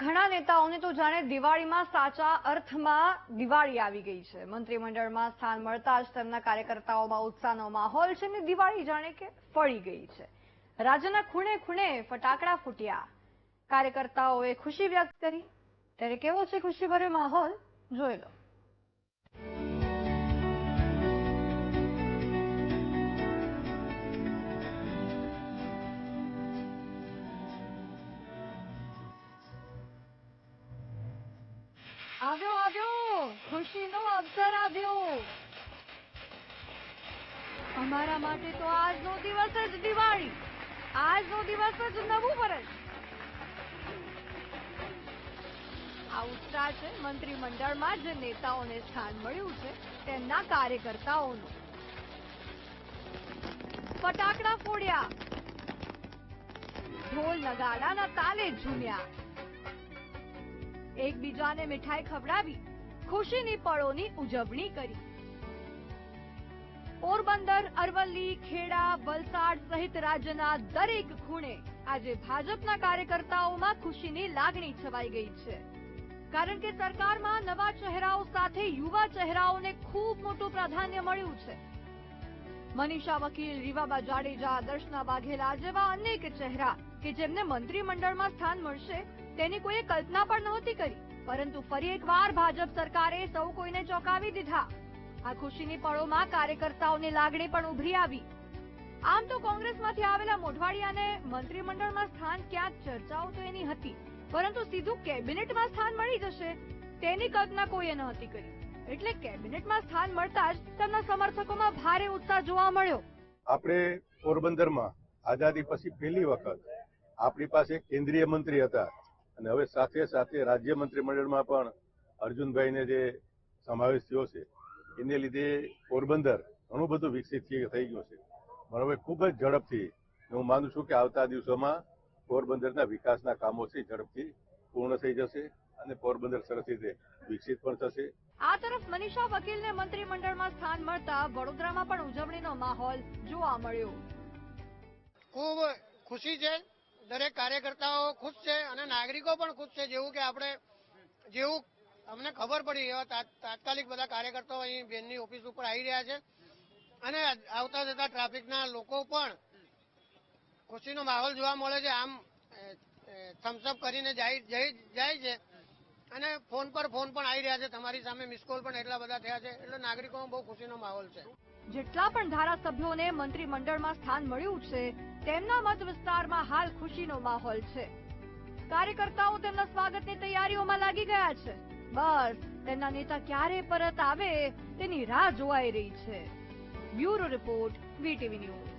ઘણા નેતાઓને તો જાણે દિવાળીમાં સાચા અર્થમાં દિવાળી આવી ગઈ છે. મંત્રીમંડળમાં સ્થાન મળતા જ તેમના કાર્યકર્તાઓમાં ઉત્સાહનો માહોલ છે અને દિવાળી જાણે કે ફળી ગઈ છે. રાજ્યના ખૂણે ખૂણે ફટાકડા ફૂટ્યા. કાર્યકર્તાઓએ ખુશી વ્યક્ત કરી. ત્યારે કેવો છે ખુશીભર્યો માહોલ? જોઈ લો. આવ્યો આવ્યો. ખુશીનો અવસર આવ્યો. અમારા માટે તો આજનો દિવસ જ દિવાળી. આજનો દિવસ જ નવું વર્ષ આ ઉત્સાહ છે મંત્રીમંડળમાં જે નેતાઓને સ્થાન મળ્યું છે, તેમના કાર્યકર્તાઓનું. ફટાકડા ફોડ્યા. ઢોલ નગાડાના તાલે ઝૂમ્યા. એકબીજાને મીઠાઈ ખવડાવી, ખુશીની પળોની ઉજવણી કરી. પોરબંદર, અરવલ્લી, ખેડા, વલસાડ સહિત રાજ્યના દરેક ખૂણે આજે ભાજપના કાર્યકર્તાઓમાં ખુશીની લાગણી છવાઈ ગઈ છે. કારણ કે સરકારમાં નવા ચહેરાઓ સાથે યુવા ચહેરાઓને ખૂબ મોટું પ્રાધાન્ય મળ્યું છે. મનીષા વકીલ, રીવાબા જાડેજા, દર્શના વાઘેલા જેવા અનેક ચહેરા કે જેમને મંત્રીમંડળમાં સ્થાન મળશે તેની કોઈએ કલ્પના પણ નહોતી કરી. પરંતુ ફરી એકવાર ભાજપ સરકારે સૌ કોઈને ચોંકાવી દીધા. આ ખુશીની પળોમાં કાર્યકર્તાઓની લાગણી પણ ઉભરી આવી. આમ તો કોંગ્રેસમાંથી આવેલા મોઢવાડિયાને મંત્રીમંડળમાં સ્થાન ક્યાંક ચર્ચાઓ તો એની હતી, પરંતુ સીધું કેબિનેટમાં સ્થાન મળી જશે તેની કલ્પના કોઈએ નહોતી કરી. એટલે કેબિનેટમાં સ્થાન મળતા જ તેમના સમર્થકોમાં ભારે ઉત્સાહ જોવા મળ્યો. આપણે પોરબંદરમાં આઝાદી પછી પહેલી વખત આપણી પાસે કેન્દ્રીય મંત્રી હતા અને હવે સાથે સાથે રાજ્ય મંત્રીમંડળમાં પણ અર્જુનભાઈને જે સમાવેશ થયો છે, એને લીધે પોરબંદર ઘણું બધું વિકસિત થઈ ગયું છે. પણ હવે ખૂબ જ ઝડપથી હું માનું છું કે આવતા દિવસોમાં પોરબંદરના વિકાસના કામો છે ઝડપથી પૂર્ણ થઈ જશે. અને પોરબંદર સરસ રીતે વિકસિત પણ થશે. આ તરફ મનીષા વકીલને મંત્રીમંડળમાં સ્થાન મળતા વડોદરામાં પણ ઉજવણીનો માહોલ જોવા મળ્યો. ખૂબ ખુશી છે. દરેક કાર્યકર્તાઓ ખુશ છે અને નાગરિકો પણ ખુશ છે. જેવું કે આપણે જેવું અમને ખબર પડી એવા તાત્કાલિક બધા કાર્યકર્તાઓ અહીં બેનની ઓફિસ ઉપર આવી રહ્યા છે. અને આવતા જતા ટ્રાફિકના લોકો પણ ખુશીનો માહોલ જોવા મળે છે. આમ થમ્સઅપ કરીને જાય જાય છે. અને ફોન પર ફોન પણ આવી રહ્યા છે. તમારી સામે મિસ કોલ પણ એટલા બધા થયા છે. એટલે નાગરિકોમાં બહુ ખુશીનો માહોલ છે. જેટલા પણ ધારાસભ્યોને મંત્રીમંડળમાં સ્થાન મળ્યું છે, તેમના મત વિસ્તારમાં હાલ ખુશીનો માહોલ છે. કાર્યકર્તાઓ તેમના સ્વાગતની તૈયારીઓમાં લાગી ગયા છે. બસ, તેમના નેતા ક્યારે પરત આવે તેની રાહ જોવાઈ રહી છે. Bureau report, VTV news.